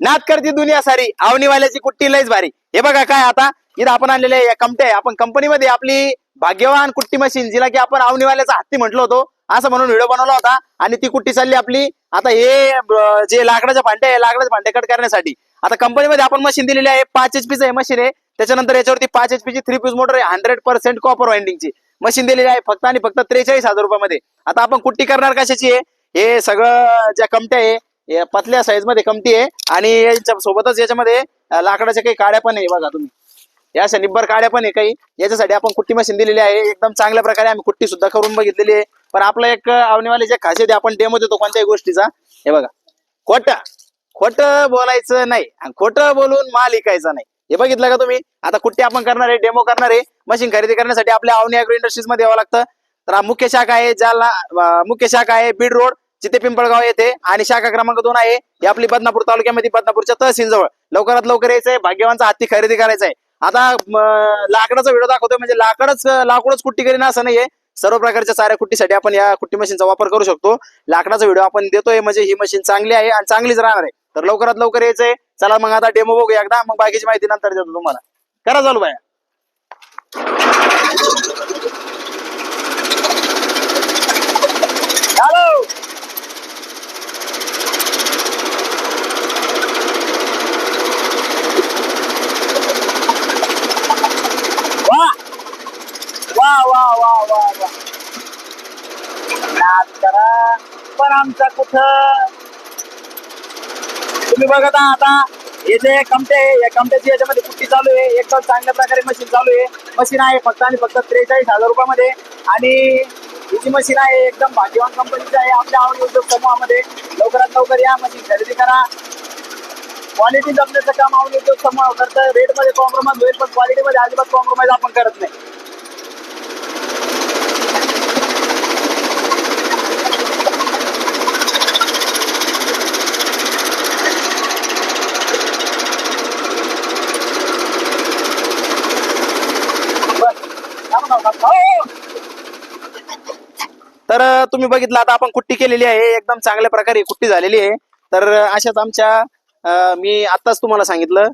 नात करती दुनिया सारी. आवनीवाल्याची कुट्टी लयच भारी. हे बघा काय आता इथं आपण आणलेले कमटे. या आपण कंपनीमध्ये आपली भाग्यवान कुट्टी मशीन जिला की आपण आवनीवाल्याचा हत्ती म्हटलो होतो असं म्हणून व्हिडिओ बनवला होता. आणि ती कुट्टी चालली आपली. आता हे जे लाकडाचे भांडे आहे लाकडाचे भांडे कट करण्यासाठी. आता कंपनीमध्ये आपण मशीन दिलेली आहे पाच एचपीचं हे मशीन आहे. त्याच्यानंतर याच्यावरती पाच एच ची थ्री पीस मोटर आहे हंड्रेड पर्सेंट कॉपर वाइंडिंगची मशीन दिलेली आहे फक्त आणि फक्त त्रेचाळीस हजार रुपयामध्ये. आता आपण कुट्टी करणार कशाची आहे? हे सगळं ज्या कमट्या आहे पतल्या साईजमध्ये कमटी आहे. आणि याच्या सोबतच याच्यामध्ये लाकडाच्या काही काड्या पण आहे बघा तुम्ही. या अशा निब्बर काड्या पण आहे काही. याच्यासाठी आपण कुट्टी मशीन दिलेली आहे. एकदम चांगल्या प्रकारे आम्ही कुट्टी सुद्धा करून बघितलेली आहे. पण आपलं एक आवणीवाले जे खासियत आहे आपण डेमो देतो कोणत्याही गोष्टीचा. हे बघा. खोट. खोट बोलायचं नाही. आणि खोटं बोलून माल विकायचा नाही. हे बघितलं का तुम्ही? आता कुट्टी आपण करणार आहे डेमो करणार आहे. मशीन खरेदी करण्यासाठी आपल्या अवनी अॅग्रो इंडस्ट्रीजमध्ये यावं लागतं. तर मुख्य शाखा आहे जालना मुख्य शाखा आहे बीड रोड जिथे पिंपळगाव येथे आणि शाखा क्रमांक दोन आहे. ही आपली बदनापूर तालुक्यामध्ये बदनापूरच्या तहसील जवळ लवकरात लवकर यायचंय. भाग्यवानचा हत्ती खरेदी करायचा आहे आता लाकडाचा व्हिडिओ दाखवतोय. म्हणजे लाकडच लाकूडच कुट्टी करीन असं नाहीये. सर्व प्रकारच्या साऱ्या कुट्टीसाठी आपण या कुट्टी मशीनचा वापर करू शकतो. लाकडाचा व्हिडिओ आपण देतोय. म्हणजे ही मशीन चांगली आहे आणि चांगलीच राहणार आहे. तर लवकरात लवकर यायचंय. चला मग आता डेमो बघूया एकदा. मग बाकीची माहिती नंतर देतो तुम्हाला. करा चालू बाया. याद करा. पण आमचा कुठं? तुम्ही बघत आता. हे जे कमटे या कमट्याची याच्यामध्ये कुट्टी चालू आहे. एकदम चांगल्या प्रकारे मशीन चालू आहे. मशीन आहे फक्त आणि फक्त त्रेचाळीस हजार रुपयामध्ये. आणि ही मशीन आहे एकदम भाग्यवान कंपनीची आहे. आपल्या आवडी उद्योग समूहामध्ये लवकरात लवकर या मशीन खरेदी करा. क्वालिटी जपण्याचं काम आवडी उद्योग समूह करतं. रेटमध्ये कॉम्प्रोमाइज होईल पण क्वालिटीमध्ये अजिबात कॉम्प्रोमाइज आपण करत नाही. तर तुम्ही बघितलं आता आपण कुट्टी केलेली आहे. एकदम चांगल्या प्रकारे कुट्टी झालेली आहे. तर अशाच आमच्या मी आताच तुम्हाला सांगितलं.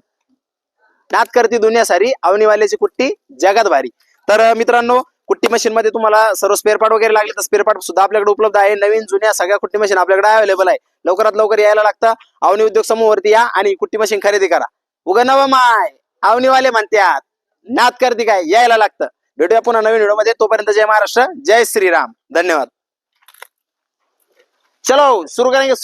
नात करती दुनिया सारी अवनीवाल्याची कुट्टी जगात भारी. तर मित्रांनो कुट्टी मशीन मध्ये तुम्हाला सर्व स्पेअर पार्ट वगैरे लागले तर स्पेअर पार्ट सुद्धा आपल्याकडे उपलब्ध आहे. नवीन जुन्या सगळ्या कुट्टी मशीन आपल्याकडे अवेलेबल आहे. लवकरात लवकर यायला लागतं. अवनी उद्योग समूहवरती या आणि कुट्टी मशीन खरेदी करा. उगा नवं माय म्हणते म्हणतात नात करती काय? यायला लागतं. भेटूया पुन्हा नवीन व्हिडिओमध्ये तोपर्यंत जय महाराष्ट्र जय श्रीराम. धन्यवाद. चलो सुरू करेंगे.